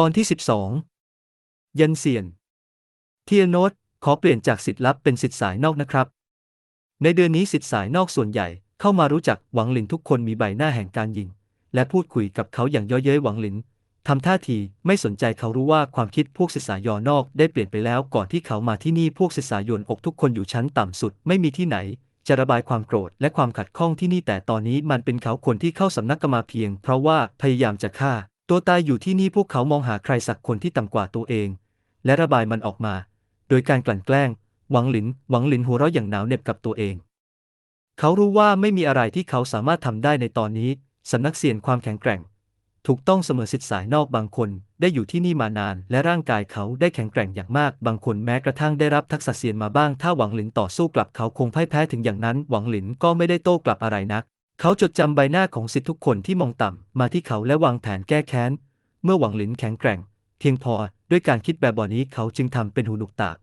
ตอนที่ 12 ยันเซียน เทียโนตขอเปลี่ยนจากสิทธิ์ลับเป็นสิทธิ์สายนอกนะครับ ในเดือนนี้สิทธิ์สายนอกส่วนใหญ่เข้ามารู้จักหวังหลินทุกคนมีใบหน้าแห่งการยิง และพูดคุยกับเขาอย่างย่อเย้ยหวังหลินทำท่าทีไม่สนใจเขารู้ว่าความคิดพวกศึกษายอนอกได้เปลี่ยนไปแล้วก่อนที่เขามาที่นี่พวกศึกษายนอกทุกคนอยู่ชั้นต่ำสุดไม่มีที่ไหน จะระบายความโกรธและความขัดข้องที่นี่แต่ตอนนี้มันเป็นเขาคนที่เข้าสำนักกรรมาเพียง เพราะว่าพยายามจะฆ่า ตัวตายอยู่ที่นี่พวกเขามองหาใครสักคนที่ต่ำกว่าตัวเอง และระบายมันออกมา โดยการกลั่นแกล้ง หวังหลิน หวังหลินหัวเราะอย่างหนาวเหน็บกับตัวเอง เขารู้ว่าไม่มีอะไรที่เขาสามารถทำได้ในตอนนี้สำนักเสียนความแข็งแกร่ง ถูกต้องเสมอสิทธิสายนอกบางคนได้อยู่ที่นี่มานาน และร่างกายเขาได้แข็งแกร่งอย่างมาก บางคนแม้กระทั่งได้รับทักษะเสียนมาบ้าง ถ้าหวังหลินต่อสู้กลับเขาคงพ่ายแพ้ถึงอย่างนั้น หวังหลินก็ไม่ได้โต้กลับอะไรนัก เขาจดจำใบหน้าของสิทธิทุกคนที่มองต่ำมาที่เขาและวางแผนแก้แค้น เมื่อหวังหลินแข็งแกร่ง เพียงพอด้วยการคิดแบบนี้เขาจึงทำเป็นหูหนุกตาก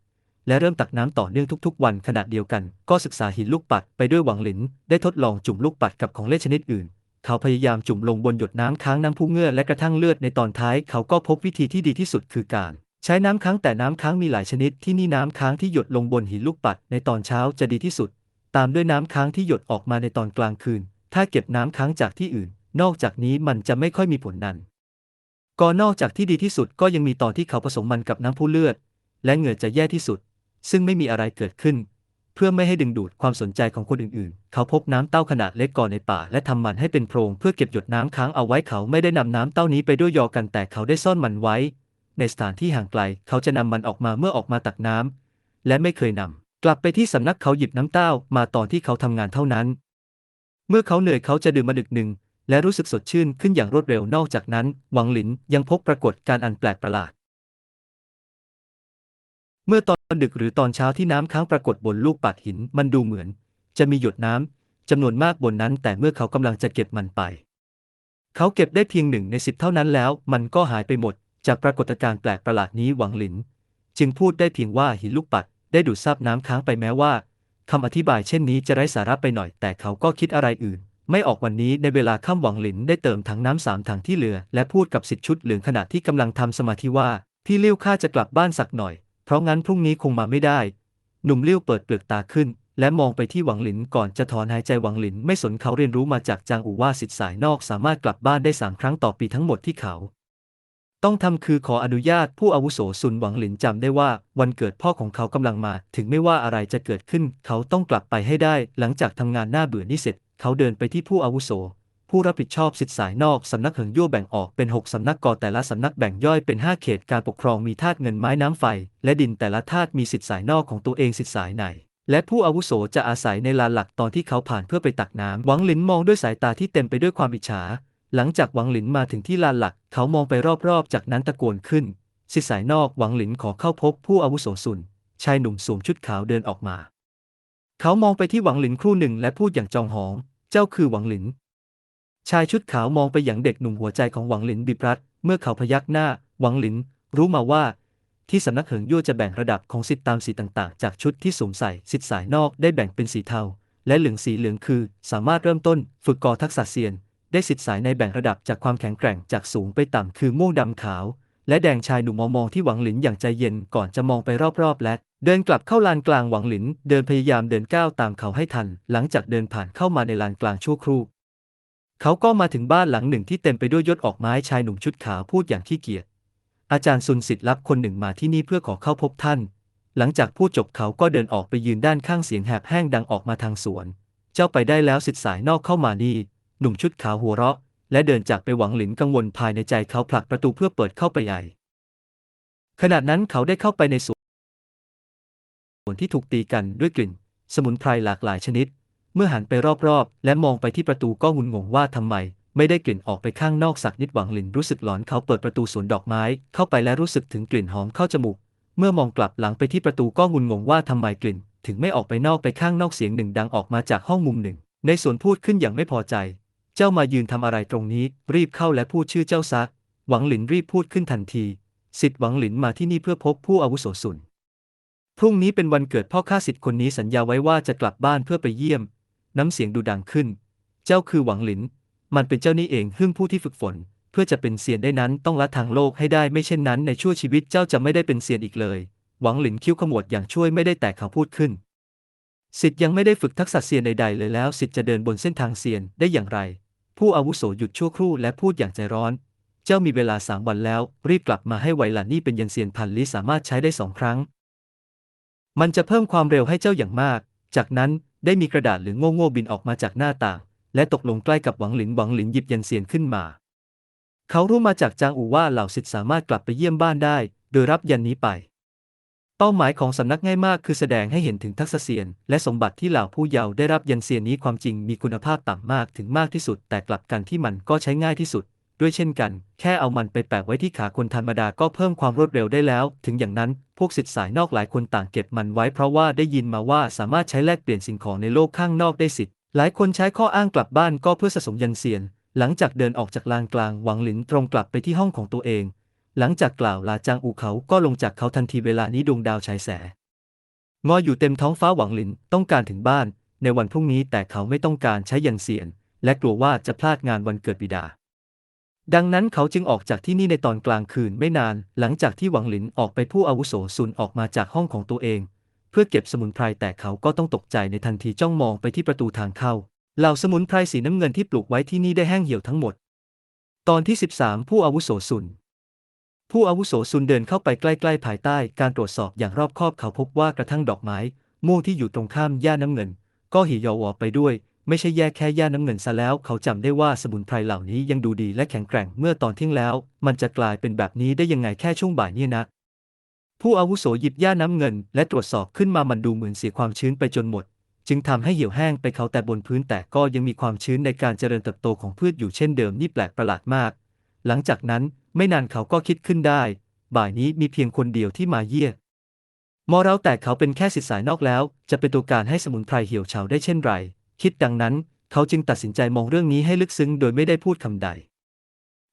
และเริ่มตักน้ำต่อเนื่องทุกๆ วันขณะเดียวกัน ก็ศึกษาหินลูกปัดไปด้วยหวังหลินได้ทดลองจุ่มลูกปัดกับของเล่นชนิดอื่น เขาพยายามจุ่มลงบนหยดน้ำค้างน้ำพุเงื่อและกระทั่งเลือดในตอนท้ายเขาก็พบวิธีที่ดีที่สุดคือการใช้น้ำค้างแต่น้ำค้างมีหลายชนิดที่นี่น้ำค้างที่หยดลงบนหินลูกปัดในตอนเช้าจะดีที่สุด ตามด้วยน้ำค้างที่หยดออกมาในตอนกลางคืน ถ้าเก็บน้ำค้างจากที่อื่น นอกจากนี้มันจะไม่ค่อยมีผลนั้นก็นอกจากที่ดีที่สุดก็ยังมีตอนที่เขาผสมมันกับน้ำพุเลือด และเหงื่อจะแย่ที่สุด ซึ่งไม่มีอะไรเกิดขึ้น เพื่อไม่ให้ดึงดูดความสนใจของคนอื่นๆ เขาพบน้ำเต้าขนาดเล็กก่อนในป่า และทำมันให้เป็นโพรงเพื่อเก็บหยดน้ำค้างเอาไว้เขาไม่ได้นำน้ำเต้านี้ไปด้วยยอกันแต่เขาได้ซ่อนมันไว้ ในสถานที่ห่างไกล เขาจะนำมันออกมาเมื่อออกมาตักน้ำและไม่เคยนำกลับไปที่สำนักเขาหยิบน้ำเต้ามาตอนที่เขาทำงานเท่านั้น เมื่อเขาเหนื่อยเขาจะดื่มมาดึกหนึ่ง และรู้สึกสดชื่นขึ้นอย่างรวดเร็วนอกจากนั้น หวังหลินยังพบปรากฏการณ์อันแปลกประหลาด เมื่อตอนดึกหรือตอนเช้าที่น้ำค้างปรากฏบนลูกปัดหินมันดูเหมือน จะมีหยดน้ำจำนวนมากบนนั้น แต่เมื่อเขากำลังจะเก็บมันไป เขาเก็บได้เพียงหนึ่งในสิบเท่านั้นแล้ว มันก็หายไปหมด จากปรากฏการณ์แปลกประหลาดนี้หวังหลิน จึงพูดได้เพียงว่าหินลูกปัดได้ดูดซับน้ำค้างไปแม้ว่า คำอธิบายเช่นนี้จะไร้สาระไปหน่อย แต่เขาก็คิดอะไรอื่น ไม่ออกวันนี้ในเวลาค่ำหวังหลินได้เติมถังน้ำสามถังที่เหลือ และพูดกับสิทธิชุดเหลืองขณะที่กำลังทำสมาธิว่า พี่เลี้ยวข้าจะกลับบ้านสักหน่อย เพราะงั้นพรุ่งนี้คงมาไม่ได้ หนุ่มเลี้ยวเปิดเปลือกตาขึ้น และมองไปที่หวังหลินก่อนจะถอนหายใจหวังหลินไม่สนเขาเรียนรู้มาจากจางอู่ว่าสิทธิสายนอกสามารถกลับบ้านได้สามครั้งต่อปีทั้งหมดที่เขา ต้องทำคือขออนุญาตผู้อาวุโสซุนหวังหลินจำได้ว่า วันเกิดพ่อของเขากำลังมา ถึงไม่ว่าอะไรจะเกิดขึ้น เขาต้องกลับไปให้ได้ หลังจากทำงานหน้าเบื่อนี่เสร็จ เขาเดินไปที่ผู้อาวุโส ผู้รับผิดชอบสิทธิสายนอกสำนักเหิงยั่วแบ่งออกเป็น 6 สำนักก่อแต่ละสำนักแบ่งย่อยเป็น 5 เขตการปกครองมีธาตุเงินไม้น้ำไฟ และดินแต่ละธาตุมีสิทธิสายนอกของตัวเองสิทธิสายในและผู้อาวุโสจะอาศัยในลานหลักตอนที่เขาผ่านเพื่อไปตักน้ำหวังหลินมองด้วยสายตาที่เต็มไปด้วยความอิจฉา หลังจากหวังหลินมาถึงที่ลานหลัก เขามองไปรอบๆ จากนั้นตะโกนขึ้นสิสายนอกหวังหลินขอเข้าพบผู้อาวุโสซุน ชายหนุ่มสวมชุดขาวเดินออกมา เขามองไปที่หวังหลินครู่หนึ่งและพูดอย่างจองหอง เจ้าคือหวังหลิน ชายชุดขาวมองไปอย่างเด็กหนุ่มหัวใจของหวังหลินบิบรัดเมื่อเขาพยักหน้า หวังหลิน รู้มาว่า ที่สำนักเหิงยั่วจะแบ่งระดับของสิทธิตามสีต่างๆ จากชุดที่สวมใส่สิทธิสายนอกได้แบ่งเป็นสีเทา และเหลืองสีเหลืองคือ สามารถเริ่มต้นฝึกกอทักษะเซียน ได้สิทธิ์สายในแบ่งระดับจากความแข็งแกร่งจากสูงไปต่ำคือม่วงดำขาว และแดงชายหนุ่มมองที่หวังหลินอย่างใจเย็นก่อนจะมองไปรอบๆ และเดินกลับเข้าลานกลางหวังหลิน เดินพยายามเดินก้าวตามเขาให้ทัน หลังจากเดินผ่านเข้ามาในลานกลางชั่วครู่ เขาก็มาถึงบ้านหลังหนึ่งที่เต็มไปด้วยยศออกไม้ชายหนุ่มชุดขาวพูดอย่างขี้เกียจอาจารย์ซุนสิทธิ์ลับคนหนึ่งมาที่นี่เพื่อขอเข้าพบท่าน หลังจากพูดจบเขาก็เดินออกไปยืนด้านข้างเสียงแหบแห้งดังออกมาทางสวน เจ้าไปได้แล้วสิทธิ์สายนอกเข้ามานี่ หนุ่มชุดขาวหัวเราะ และเดินจากไปหวังหลินกังวลภายในใจเขาผลักประตูเพื่อเปิดเข้าไปใหญ่ ขณะนั้นเขาได้เข้าไปในสวนสวนที่ถูกตีกันด้วยกลิ่น สมุนไพรหลากหลายชนิด เมื่อหันไปรอบๆ และมองไปที่ประตูก็งุนงงว่าทำไม ไม่ได้กลิ่นออกไปข้างนอกสักนิดหวังหลินรู้สึกหลอนเขาเปิดประตูสวนดอกไม้เข้าไปและรู้สึกถึงกลิ่นหอมเข้าจมูก เมื่อมองกลับหลังไปที่ประตูก็งุนงงว่าทำไมกลิ่น ถึงไม่ออกไปนอกไปข้างนอกเสียงหนึ่งดังออกมาจากห้องมุมหนึ่ง ในสวนพูดขึ้นอย่างไม่พอใจ เจ้ามายืนทำอะไรตรงนี้ รีบเข้าและพูดชื่อเจ้าซะ หวังหลินรีบพูดขึ้นทันที สิทธิ์หวังหลินมาที่นี่เพื่อพบผู้อาวุโสสุน พรุ่งนี้เป็นวันเกิดพ่อข้าสิทธิ์คนนี้สัญญาไว้ว่าจะกลับบ้านเพื่อไปเยี่ยม น้ำเสียงดูดังขึ้น เจ้าคือหวังหลิน มันเป็นเจ้านี่เองฮึ่งผู้ที่ฝึกฝน เพื่อจะเป็นเซียนได้นั้นต้องละทางโลกให้ได้ไม่เช่นนั้น ในชั่วชีวิตเจ้าจะไม่ได้เป็นเซียนอีกเลย หวังหลินคิ้วขมวดอย่างช่วยไม่ได้แต่เขาพูดขึ้นสิทธิ์ยังไม่ได้ฝึกทักษะเซียนใดๆเลยแล้วสิทธิ์จะเดินบนเส้นทางเซียนได้อย่างไร ผู้อาวุโสหยุดชั่วครู่และพูดอย่างใจร้อน เจ้ามีเวลาสามวันแล้ว รีบกลับมาให้ไวหล่ะนี่เป็นยันเซียนพันลี้สามารถใช้ได้สองครั้ง มันจะเพิ่มความเร็วให้เจ้าอย่างมาก จากนั้นได้มีกระดาษหรือโง่โง่ๆบินออกมาจากหน้าต่าง และตกลงใกล้กับหวังหลินหวังหลินหยิบยันเซียนขึ้นมา เขารู้มาจากจางอูว่าเหล่าศิษย์สามารถกลับไปเยี่ยมบ้านได้ โดยรับยันนี้ไป เป้าหมายของสำนักง่ายมากคือแสดงให้เห็นถึงทักษะเซียน และสมบัติที่เหล่าผู้เยาว์ได้รับยันเซียนนี้ความจริงมีคุณภาพต่ำมากถึงมากที่สุด แต่กลับกันที่มันก็ใช้ง่ายที่สุด ด้วยเช่นกัน แค่เอามันไปแปะไว้ที่ขาคนธรรมดาก็เพิ่มความรวดเร็วได้แล้ว ถึงอย่างนั้นพวกศิษย์สายนอกหลายคนต่างเก็บมันไว้เพราะว่าได้ยินมาว่าสามารถใช้แลกเปลี่ยนสิ่งของในโลกข้างนอกได้สิทธิ์หลายคนใช้ข้ออ้างกลับบ้านก็เพื่อสะสมยันเซียน หลังจากเดินออกจากลานกลางหวังหลินตรงกลับไปที่ห้องของตัวเอง หลังจากกล่าวลาจางอูเขาก็ลงจากเขาทันทีเวลานี้ดวงดาวฉายแสงงออยู่เต็มท้องฟ้าหวังหลินต้องการถึงบ้าน ในวันพรุ่งนี้แต่เขาไม่ต้องการใช้ยันเซียน และกลัวว่าจะพลาดงานวันเกิดบิดา ดังนั้นเขาจึงออกจากที่นี่ในตอนกลางคืนไม่นาน หลังจากที่หวังหลินออกไปผู้อาวุโสซุนออกมาจากห้องของตัวเอง เพื่อเก็บสมุนไพรแต่เขาก็ต้องตกใจในทันทีจ้องมองไปที่ประตูทางเข้าเหล่าสมุนไพรสีน้ำเงินที่ปลูกไว้ที่นี่ได้แห้งเหี่ยวทั้งหมด ตอนที่ 13 ผู้อาวุโสซุน ผู้อาวุโสซุนเดินเข้าไปใกล้ๆ ภายใต้การตรวจสอบอย่างรอบคอบเขาพบว่ากระทั่งดอกไม้ม่วงที่อยู่ตรงข้ามหญ้าน้ำเงิน ก็หี่ยววอไปด้วย ไม่ใช่แย่แค่หญ้าน้ำเงินซะแล้ว เขาจำได้ว่าสมุนไพรเหล่านี้ยังดูดีและแข็งแกร่งเมื่อตอนเที่ยงแล้ว มันจะกลายเป็นแบบนี้ได้ยังไงแค่ช่วงบ่ายนี่นะผู้อาวุโสหยิบหญ้าน้ำเงิน และตรวจสอบขึ้นมามันดูเหมือนเสียความชื้นไปจนหมด จึงทำให้เหี่ยวแห้งไปเขาแต่บนพื้นแต่ก็ยังมีความชื้นในการเจริญเติบโตของพืชอยู่เช่นเดิมนี่แปลกประหลาดมาก หลังจากนั้น ไม่นานเขาก็คิดขึ้นได้ บ่ายนี้มีเพียงคนเดียวที่มาเยี่ยมมอเราแต่เขาเป็นแค่สิทธิสายนอกแล้ว จะเป็นตัวการให้สมุนไพรเหี่ยวเฉาได้เช่นไร คิดดังนั้น เขาจึงตัดสินใจมองเรื่องนี้ให้ลึกซึ้งโดยไม่ได้พูดคำใด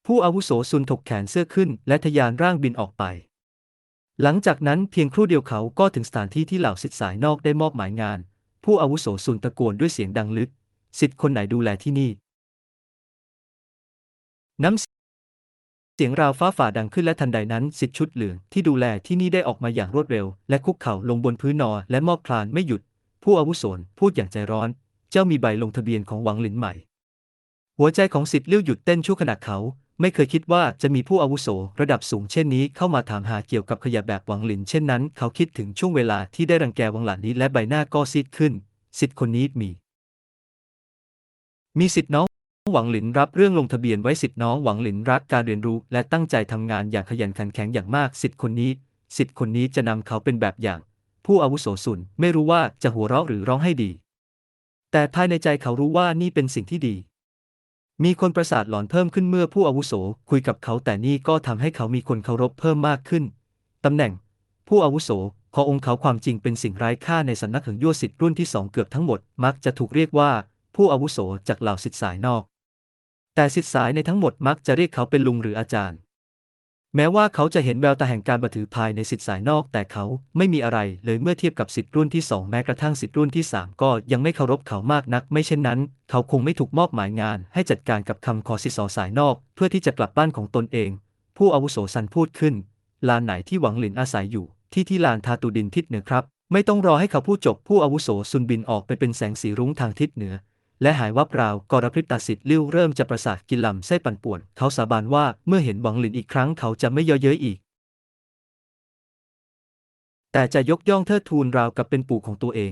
ผู้อาวุโสซุนถกแขนเสื้อขึ้น และทะยานร่างบินออกไป หลังจากนั้นเพียงครู่เดียวเขาก็ถึงสถานที่ที่เหล่าสิทธิสายนอกได้มอบหมายงาน ผู้อาวุโสซุนตะโกนด้วยเสียงดังลึกสิทธิ์คนไหนดูแลที่นี่น้ำ เสียงราวฟ้าฝ่าดังขึ้นและทันใดนั้นสิทธิชุดเหลืองที่ดูแลที่นี่ได้ออกมาอย่างรวดเร็ว และคุกเข่าลงบนพื้นนอนและมอบคลานไม่หยุด ผู้อาวุโสพูดอย่างใจร้อน เจ้ามีใบลงทะเบียนของหวังหลินใหม่ หัวใจของสิทธิ์เลี้ยวหยุดเต้นชั่วขณะเขาไม่เคยคิดว่าจะมีผู้อาวุโสระดับสูงเช่นนี้เข้ามาถามหาเกี่ยวกับขยะแบบหวังหลินเช่นนั้น เขาคิดถึงช่วงเวลาที่ได้รังแกหวังหลานนี้และใบหน้าก็ซีดขึ้น สิทธิ์คนนี้มี มีสิทธิ์น้อง หวังหลินรับเรื่องลงทะเบียนไว้สิทธิ์น้องหวังหลินรักการเรียนรู้และตั้งใจทำงานอย่างขยันขันแข็งอย่างมากสิทธิ์คนนี้สิทธิ์คนนี้จะนำเขาเป็นแบบอย่าง ผู้อาวุโสสุนไม่รู้ว่าจะหัวเราะหรือร้องให้ดี แต่ภายในใจเขารู้ว่านี่เป็นสิ่งที่ดี มีคนประสาทหลอนเพิ่มขึ้นเมื่อผู้อาวุโสคุยกับเขาแต่นี่ก็ทำให้เขามีคนเคารพเพิ่มมากขึ้นตำแหน่ง ผู้อาวุโสขององค์เขาความจริงเป็นสิ่งไร้ค่าในสำนักของยั่วสิทธิ์รุ่นที่สองเกือบทั้งหมดมักจะถูกเรียกว่า ผู้อาวุโสจากเหล่าสิทธิสายนอก แต่สิทธิสายในทั้งหมดมักจะเรียกเขาเป็นลุงหรืออาจารย์ แม้ว่าเขาจะเห็นแววตาแห่งการบัถือภายในสิทธิสายนอก แต่เขาไม่มีอะไรเลยเมื่อเทียบกับสิทธิรุ่นที่สองแม้กระทั่งสิทธิรุ่นที่สามก็ยังไม่เคารพเขามากนัก ไม่เช่นนั้น เขาคงไม่ถูกมอบหมายงาน ให้จัดการกับคำขอสิทธิสอสายนอก เพื่อที่จะกลับบ้านของตนเอง ผู้อาวุโสซันพูดขึ้น ลานไหนที่หวังหลินอาศัยอยู่ ที่ที่ลานทาตูดินทิศเหนือครับ ไม่ต้องรอให้เขาพูดจบผู้อาวุโสซุนบินออกไปเป็นแสงสีรุ้งทางทิศเหนือ และหายวับราวกรพริบตาสิทธิ์ลิ้วเริ่มจะประสาทกินลำไส้ปั่นป่วน เขาสาบานว่าเมื่อเห็นหวังหลินอีกครั้งเขาจะไม่เย่อเย้ยอีก แต่จะยกย่องเทิดทูนราวกับเป็นปู่ของตัวเอง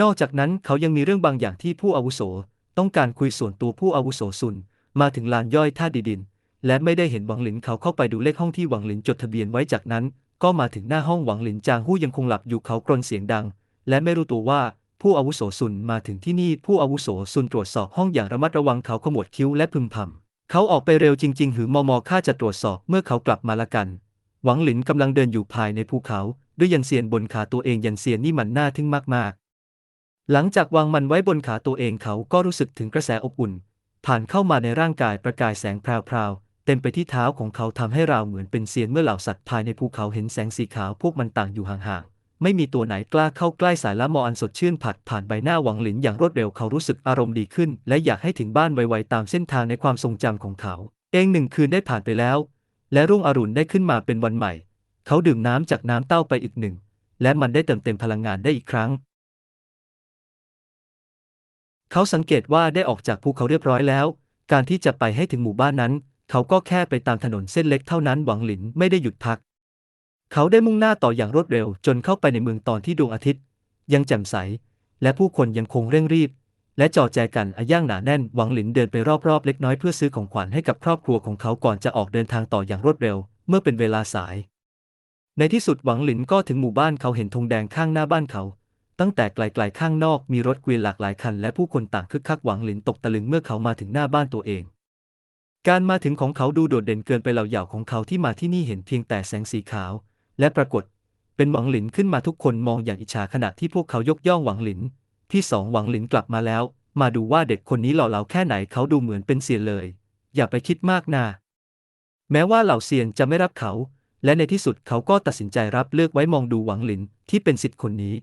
นอกจากนั้นเขายังมีเรื่องบางอย่างที่ผู้อาวุโส ต้องการคุยส่วนตัวผู้อาวุโสซุน มาถึงลานย่อยท่าดีดิน และไม่ได้เห็นหวังหลินเขาเข้าไปดูเลขห้องที่หวังหลินจดทะเบียนไว้จากนั้น ก็มาถึงหน้าห้องหวังหลินจางหู้ยังคงหลับอยู่เขากรนเสียงดัง และไม่รู้ตัวว่า ผู้อาวุโสซุนมาถึงที่นี่ผู้อาวุโสซุนตรวจสอบห้องอย่างระมัดระวังเขาขมวดคิ้วและพึมพำเขาออกไปเร็วจริง ๆ หือมอมอข้าจะตรวจสอบเมื่อเขากลับมาละกัน หวังหลินกำลังเดินอยู่ภายในภูเขา ด้วยยันเซียนบนขาตัวเองยันเซียนนี่มันน่าทึ่งมากๆ หลังจากวางมันไว้บนขาตัวเองเขาก็รู้สึกถึงกระแสอบอุ่น ผ่านเข้ามาในร่างกายประกายแสงแพรวๆเต็มไปที่เท้าของเขาทำให้เราเหมือนเป็นเซียนเมื่อเหล่าสัตว์ภายในภูเขาเห็นแสงสีขาวพวกมันต่างอยู่ห่าง ไม่มีตัวไหนกล้าเข้าใกล้สายละมออันสดชื่นผัดผ่านใบหน้าหวังหลินอย่างรวดเร็วเขารู้สึกอารมณ์ดีขึ้น และอยากให้ถึงบ้านไวๆตามเส้นทางในความทรงจำของเขา เองหนึ่งคืนได้ผ่านไปแล้ว และรุ่งอรุณได้ขึ้นมาเป็นวันใหม่ เขาดื่มน้ำจากน้ำเต้าไปอีกหนึ่ง และมันได้เติมเต็มพลังงานได้อีกครั้ง เขาสังเกตว่าได้ออกจากภูเขาเรียบร้อยแล้ว การที่จะไปให้ถึงหมู่บ้านนั้น เขาก็แค่ไปตามถนนเส้นเล็กเท่านั้นหวังหลินไม่ได้หยุดพัก เขาได้มุ่งหน้าต่ออย่างรวดเร็วจนเข้าไปในเมืองตอนที่ดวงอาทิตย์ ยังแจ่มใส และผู้คนยังคงเร่งรีบ และจอแจกันอาย่างหนาแน่นหวังหลินเดินไปรอบๆ เล็กน้อยเพื่อซื้อของขวัญให้กับครอบครัวของเขาก่อนจะออกเดินทางต่ออย่างรวดเร็ว เมื่อเป็นเวลาสาย ในที่สุดหวังหลินก็ถึงหมู่บ้านเขาเห็นธงแดงข้างหน้าบ้านเขา ตั้งแต่ไกลๆข้างนอกมีรถเกวียนหลากหลายคัน และผู้คนต่างคึกคักหวังหลินตกตะลึงเมื่อเขามาถึงหน้าบ้านตัวเองการมาถึงของเขาดูโดดเด่นเกินไปเหล่าเหย่าของเขาที่มาที่นี่เห็นเพียงแต่แสงสีขาว และปรากฏ เป็นหวังหลินขึ้นมาทุกคนมองอย่างอิจฉาขณะที่พวกเขายกย่องหวังหลิน ที่สองหวังหลินกลับมาแล้ว มาดูว่าเด็กคนนี้หล่อเหลาแค่ไหนเขาดูเหมือนเป็นเซียเลย อย่าไปคิดมากนาแม้ว่าเหล่าเซียนจะไม่รับเขา และในที่สุดเขาก็ตัดสินใจรับเลือกไว้มองดูหวังหลินที่เป็นสิทธิ์คนนี้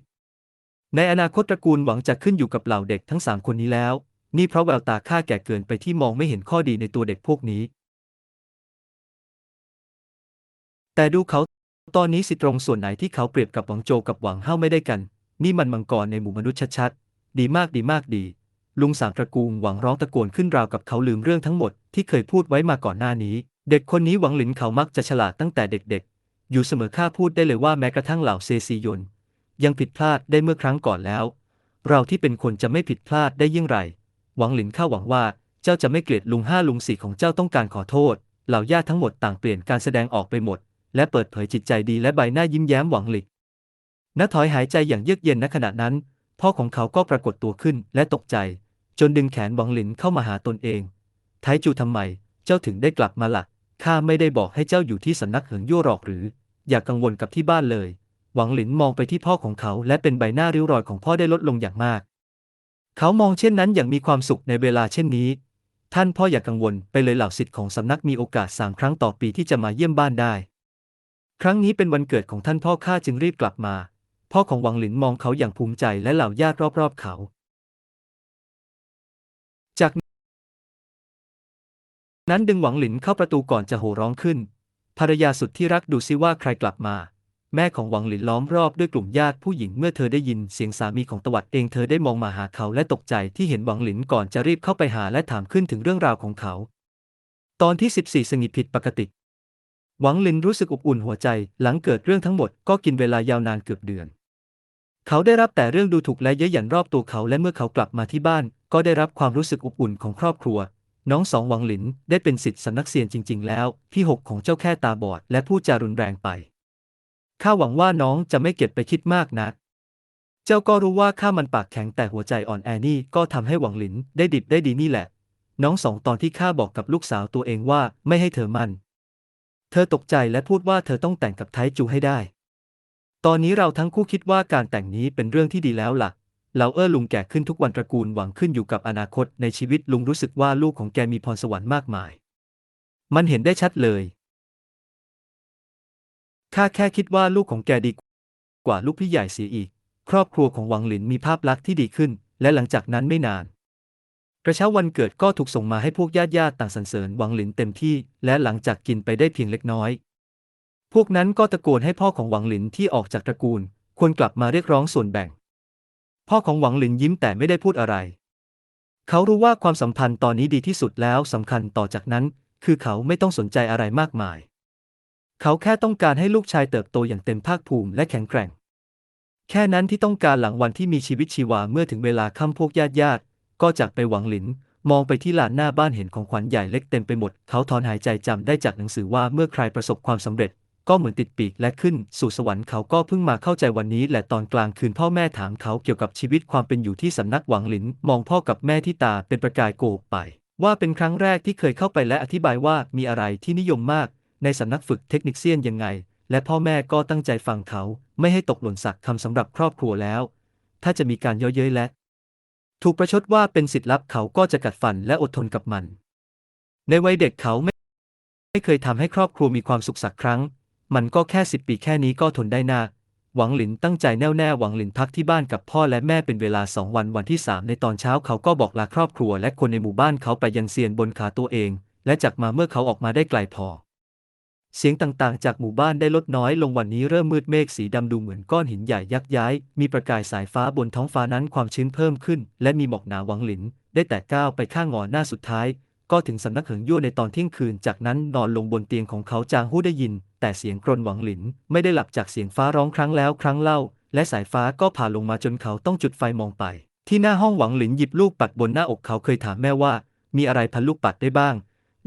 ในอนาคตตระกูลหวังจะขึ้นอยู่กับเหล่าเด็กทั้งสามคนนี้แล้ว นี่เพราะแววตาข้าแก่เกินไปที่มองไม่เห็นข้อดีในตัวเด็กพวกนี้ แต่ดูเขา ตอนนี้สิตรงส่วนไหนที่เขาเปรียบกับหวังโจกับหวังเฮ้าไม่ได้กัน นี่มันมังกรในหมู่มนุษย์ชัดๆ ดีมากดีมากดี ลุงสามตระกูลหวังร้องตะโกนขึ้นราวกับเขาลืมเรื่องทั้งหมดที่เคยพูดไว้มาก่อนหน้านี้ เด็กคนนี้หวังหลินเขามักจะฉลาดตั้งแต่เด็กๆ อยู่เสมอข้าพูดได้เลยว่าแม้กระทั่งเหล่าเซซียน ยังผิดพลาดได้เมื่อครั้งก่อนแล้ว เราที่เป็นคนจะไม่ผิดพลาดได้ยิ่งไร หวังหลินข้าหวังว่าเจ้าจะไม่เกลียดลุงห้าลุงสี่ของเจ้าต้องการขอโทษ เหล่าญาติทั้งหมดต่างเปลี่ยนการแสดงออกไปหมด และเปิดเผยจิตใจดีและใบหน้ายิ้มแย้มหวังหลิกณถอยหายใจอย่างเยือกเย็นณขณะนั้น พ่อของเขาก็ปรากฏตัวขึ้นและตกใจ จนดึงแขนหวังหลินเข้ามาหาตนเอง ไทจูทำไม เจ้าถึงได้กลับมาละ่ะ ข้าไม่ได้บอกให้เจ้าอยู่ที่สำนักเหิงยั่วหรอกหรือ อย่ากกังวลกับที่บ้านเลย หวังหลินมองไปที่พ่อของเขาและเป็นใบหน้าริ้วรอยของพ่อได้ลดลงอย่างมาก เขามองเช่นนั้นอย่างมีความสุขในเวลาเช่นนี้ ท่านพ่ออย่ากกังวลไปเลยเหล่าสิทธิ์ของสำนักมีโอกาสสามครั้งต่อปีที่จะมาเยี่ยมบ้านได้ ครั้งนี้เป็นวันเกิดของท่านพ่อข้าจึงรีบกลับมา พ่อของหวังหลินมองเขาอย่างภูมิใจและเหล่าญาติรอบๆเขา จากนั้นดึงหวังหลินเข้าประตูก่อนจะโห่ร้องขึ้น ภรรยาสุดที่รักดูซิว่าใครกลับมา แม่ของหวังหลินล้อมรอบด้วยกลุ่มญาติผู้หญิงเมื่อเธอได้ยินเสียงสามีของตวัดเองเธอได้มองมาหาเขาและตกใจที่เห็นหวังหลินก่อนจะรีบเข้าไปหาและถามขึ้นถึงเรื่องราวของเขา ตอนที่ 14สงิดผิดปกติ หวังหลินรู้สึกอบอุ่นหัวใจ หลังเกิดเรื่องทั้งหมดก็กินเวลายาวนานเกือบเดือน เขาได้รับแต่เรื่องดูถูกและเย้ยหยันรอบตัวเขาและเมื่อเขากลับมาที่บ้าน ก็ได้รับความรู้สึกอบอุ่นของครอบครัว น้องสองหวังหลินได้เป็นสิทธิ์สำนักเซียนจริง ๆ แล้ว พี่หกของเจ้าแค่ตาบอดและพูดจารุนแรงไปข้าหวังว่าน้องจะไม่เก็บไปคิดมากนักเจ้าก็รู้ว่าข้ามันปากแข็งแต่หัวใจอ่อนแอนี่ก็ทำให้หวังหลินได้ดิบได้ดีนี่แหละ น้องสองตอนที่ข้าบอกกับลูกสาวตัวเองว่าไม่ให้เธอมัน เธอตกใจและพูดว่าเธอต้องแต่งกับไทจูให้ได้ ตอนนี้เราทั้งคู่คิดว่าการแต่งนี้เป็นเรื่องที่ดีแล้วล่ะเราเออลุงแก่ขึ้นทุกวันตระกูลหวังขึ้นอยู่กับอนาคตในชีวิตลุงรู้สึกว่าลูกของแกมีพรสวรรค์มากมาย มันเห็นได้ชัดเลย ข้าแค่คิดว่าลูกของแกดีกว่าลูกพี่ใหญ่เสียอีก ครอบครัวของหวังหลินมีภาพลักษณ์ที่ดีขึ้น และหลังจากนั้นไม่นาน กระเช้าวันเกิดก็ถูกส่งมาให้พวกญาติญาติต่างสรรเสริญหวังหลินเต็มที่ และหลังจากกินไปได้เพียงเล็กน้อย พวกนั้นก็ตะโกนให้พ่อของหวังหลินที่ออกจากตระกูล ควรกลับมาเรียกร้องส่วนแบ่ง พ่อของหวังหลินยิ้มแต่ไม่ได้พูดอะไร เขารู้ว่าความสัมพันธ์ตอนนี้ดีที่สุดแล้วสำคัญต่อจากนั้น คือเขาไม่ต้องสนใจอะไรมากมาย เขาแค่ต้องการให้ลูกชายเติบโตอย่างเต็มภาคภูมิและแข็งแกร่ง แค่นั้นที่ต้องการหลังวันที่มีชีวิตชีวาเมื่อถึงเวลาค่ำพวกญาติญาติ ก็จากไปหวังหลิน มองไปที่ลานหน้าบ้านเห็นของขวัญใหญ่เล็กเต็มไปหมด เขาถอนหายใจจำได้จากหนังสือว่าเมื่อใครประสบความสำเร็จ ก็เหมือนติดปีกและขึ้นสู่สวรรค์เขาก็เพิ่งมาเข้าใจวันนี้และตอนกลางคืนพ่อแม่ถามเขาเกี่ยวกับชีวิตความเป็นอยู่ที่สำนักหวังหลิน มองพ่อกับแม่ที่ตาเป็นประกายโกบไป ว่าเป็นครั้งแรกที่เคยเข้าไปและอธิบายว่ามีอะไรที่นิยมมาก ในสำนักฝึกเทคนิคเซียนยังไง และพ่อแม่ก็ตั้งใจฟังเขา ไม่ให้ตกหล่นสักคำสำหรับครอบครัวแล้ว ถ้าจะมีการย่อเย้ยและ ถูกประชดว่าเป็นสิทธิ์ลับเขาก็จะกัดฟันและอดทนกับมัน ในวัยเด็กเขาไม่ไม่เคยทำให้ครอบครัวมีความสุขสักครั้ง มันก็แค่สิบปีแค่นี้ก็ทนได้นาหวังหลินตั้งใจแน่วแน่หวังหลินพักที่บ้านกับพ่อและแม่เป็นเวลาสองวันวันที่สามในตอนเช้าเขาก็บอกลาครอบครัวและคนในหมู่บ้านเขาไปยังเซียนบนขาตัวเอง และจากมาเมื่อเขาออกมาได้ไกลพอ เสียงต่างๆ จากหมู่บ้านได้ลดน้อยลงวันนี้เริ่มมืดเมฆสีดำดูเหมือนก้อนหินใหญ่ยักย้าย มีประกายสายฟ้าบนท้องฟ้านั้นความชื้นเพิ่มขึ้น และมีหมอกหนาหวังหลิน ได้แต่ก้าวไปข้างงอหน้าสุดท้าย ก็ถึงสำนักเหิงยั่วในตอนเที่ยงคืน จากนั้นนอนลงบนเตียงของเขาจางหู้ได้ยิน แต่เสียงกรนหวังหลิน ไม่ได้หลับจากเสียงฟ้าร้องครั้งแล้วครั้งเล่า และสายฟ้าก็ผ่าลงมาจนเขาต้องจุดไฟมองไป ที่หน้าห้องหวังหลินหยิบลูกปัดบนหน้าอกเขาเคยถามแม่ว่า มีอะไรพันลูกปัดได้บ้าง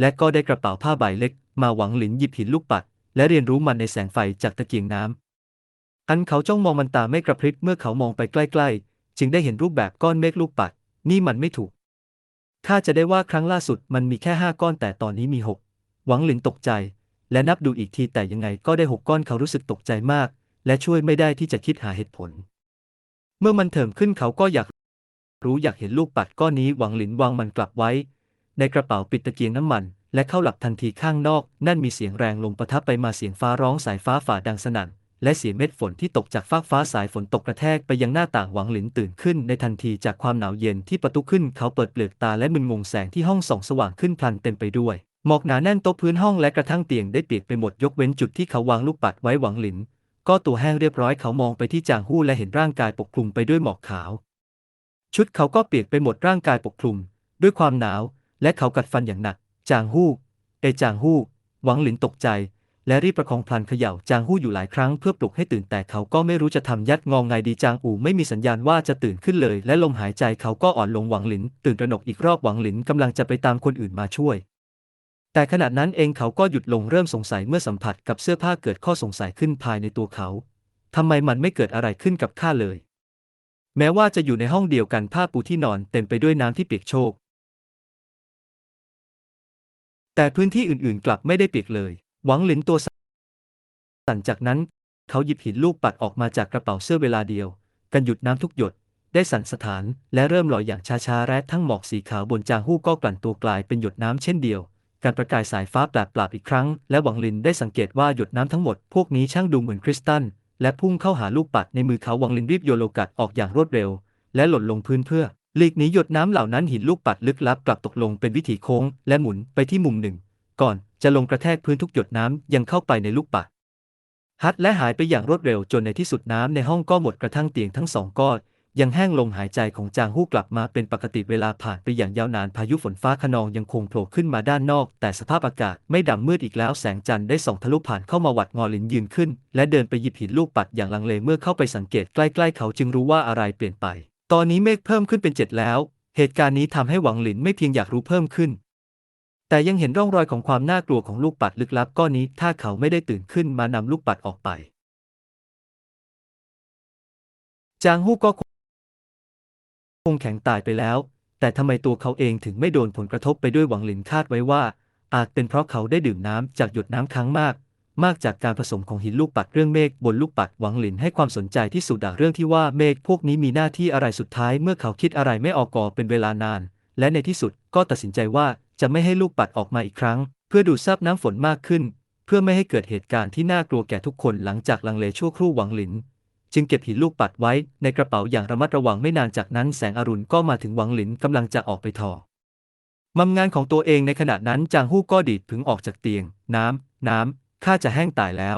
และก็ได้กระเป๋าผ้าใบเล็ก มาหวังหลินหยิบหินลูกปัด และเรียนรู้มันในแสงไฟจากตะเกียงน้ำอันเขาจ้องมองมันตาไม่กระพริบเมื่อเขามองไปใกล้ๆ จึงได้เห็นรูปแบบก้อนเมฆลูกปัด นี่มันไม่ถูกข้าจะได้ว่าครั้งล่าสุดมันมีแค่ห้าก้อนแต่ตอนนี้มีหกหวังหลินตกใจ และนับดูอีกทีแต่ยังไงก็ได้หกก้อนเขารู้สึกตกใจมาก และช่วยไม่ได้ที่จะคิดหาเหตุผล เมื่อมันเถิมขึ้นเขาก็อยาก รู้อยากเห็นลูกปัดก้อนนี้หวังหลินวางมันกลับไว้ ในกระเป๋าปิดตะเกียงน้ำมัน และเข้าหลับทันทีข้างนอก นั่นมีเสียงแรงลมปะทะไปมาเสียงฟ้าร้องสายฟ้าฝ่าดังสนั่นและเสียงเม็ดฝนที่ตกจากฟากฟ้าสายฝนตกกระแทกไปยังหน้าต่างหวังหลินตื่นขึ้นในทันทีจากความหนาวเย็นที่ประตูขึ้นเขาเปิดเปลือกตาและมึนงงแสงที่ห้องส่องสว่างขึ้นพลันเต็มไปด้วยหมอกหนาแน่นโต๊ะพื้นห้องและกระทั่งเตียงได้เปียกไปหมดยกเว้นจุดที่เขาวางลูกปัดไว้หวังหลิน ก็ตัวแห้งเรียบร้อยเขามองไปที่จางหู้และเห็นร่างกายปกคลุมไปด้วยหมอกขาว ชุดเขาก็เปียกไปหมดร่างกายปกคลุม ด้วยความหนาว และเขากัดฟันอย่างหนัก จางหู้เอจางหู้ หวังหลินตกใจ และรีบประคองพลันเขย่าจางหู้อยู่หลายครั้งเพื่อปลุกให้ตื่นแต่เขาก็ไม่รู้จะทำยัดงองไงดีจางอู่ไม่มีสัญญาณว่าจะตื่นขึ้นเลย และลมหายใจเขาก็อ่อนลงหวังหลิน ตื่นตระหนกอีกรอบหวังหลินกำลังจะไปตามคนอื่นมาช่วย แต่ขณะนั้นเองเขาก็หยุดลงเริ่มสงสัยเมื่อสัมผัสกับเสื้อผ้าเกิดข้อสงสัยขึ้นภายในตัวเขาทำไมมันไม่เกิดอะไรขึ้นกับข้าเลย แม้ว่าจะอยู่ในห้องเดียวกันผ้าปูที่นอนเต็มไปด้วยน้ำที่เปียกโชก แต่พื้นที่อื่นๆ กลับไม่ได้เปียกเลย หวังหลินตัวสั่นจากนั้น เขาหยิบหินลูกปัดออกมาจากกระเป๋าเสื้อเวลาเดียว กันหยุดน้ำทุกหยด ได้สั่นสถาน และเริ่มลอยอย่างช้าๆและทั้งหมอกสีขาวบนจางหู้ก็กลั่นตัวกลายเป็นหยดน้ำเช่นเดียว การประกายสายฟ้าแปลบปราบอีกครั้ง และหวังลินได้สังเกตว่าหยดน้ำทั้งหมด พวกนี้ช่างดูเหมือนคริสตัลและพุ่งเข้าหาลูกปัดในมือเขาหวังลินรีบโยโลกัดออกอย่างรวดเร็ว และหล่นลงพื้นเพื่อ หลีกหนีหยดน้ำเหล่านั้นหินลูกปัดลึกลับกลับตกลงเป็นวิถีโค้ง และหมุนไปที่มุมหนึ่ง ก่อนจะลงกระแทกพื้นทุกหยดน้ำยังเข้าไปในลูกปัด ฮัดและหายไปอย่างรวดเร็วจนในที่สุดน้ำในห้องก็หมดกระทั่งเตียงทั้งสองก็ยังแห้งลงหายใจของจางฮู้กลับมาเป็นปกติเวลาผ่านไปอย่างยาวนานพายุฝนฟ้าขนองยังคงโผล่ขึ้นมาด้านนอก แต่สภาพอากาศไม่ดำมืดอีกแล้วแสงจันทร์ได้ส่องทะลุผ่านเข้ามาวัดงอลินยืนขึ้น และเดินไปหยิบหินลูกปัดอย่างลังเลเมื่อเข้าไปสังเกตใกล้ๆเขาจึงรู้ว่าอะไรเปลี่ยนไป ตอนนี้เมฆเพิ่มขึ้นเป็นเจ็ดแล้ว เหตุการณ์นี้ทำให้หวังหลินไม่เพียงอยากรู้เพิ่มขึ้น แต่ยังเห็นร่องรอยของความน่ากลัวของลูกปัดลึกลับก้อนนี้ ถ้าเขาไม่ได้ตื่นขึ้นมานำลูกปัดออกไป จางฮู้ก็คงแข็งตายไปแล้ว แต่ทำไมตัวเขาเองถึงไม่โดนผลกระทบไปด้วยหวังหลินคาดไว้ว่า อาจเป็นเพราะเขาได้ดื่มน้ำจากหยดน้ำครั้งมาก มากจากการผสมของหินลูกปัดเรื่องเมฆบนลูกปัดหวังหลินให้ความสนใจที่สุดอะเรื่องที่ว่าเมฆพวกนี้มีหน้าที่อะไรสุดท้ายเมื่อเขาคิดอะไรไม่ออกก่อเป็นเวลานาน และในที่สุดก็ตัดสินใจว่าจะไม่ให้ลูกปัดออกมาอีกครั้ง เพื่อดูดซับน้ำฝนมากขึ้น เพื่อไม่ให้เกิดเหตุการณ์ที่น่ากลัวแก่ทุกคนหลังจากลังเลชั่วครู่หวังหลิน จึงเก็บหินลูกปัดไว้ในกระเป๋าอย่างระมัดระวังไม่นานจากนั้นแสงอรุณก็มาถึงหวังหลินกำลังจะออกไปทอมัมงานของตัวเองในขณะนั้นจางฮู้ก็ดีดผึ่งออกจากเตียง น้ำน้ำ ข้าจะแห้งตายแล้ว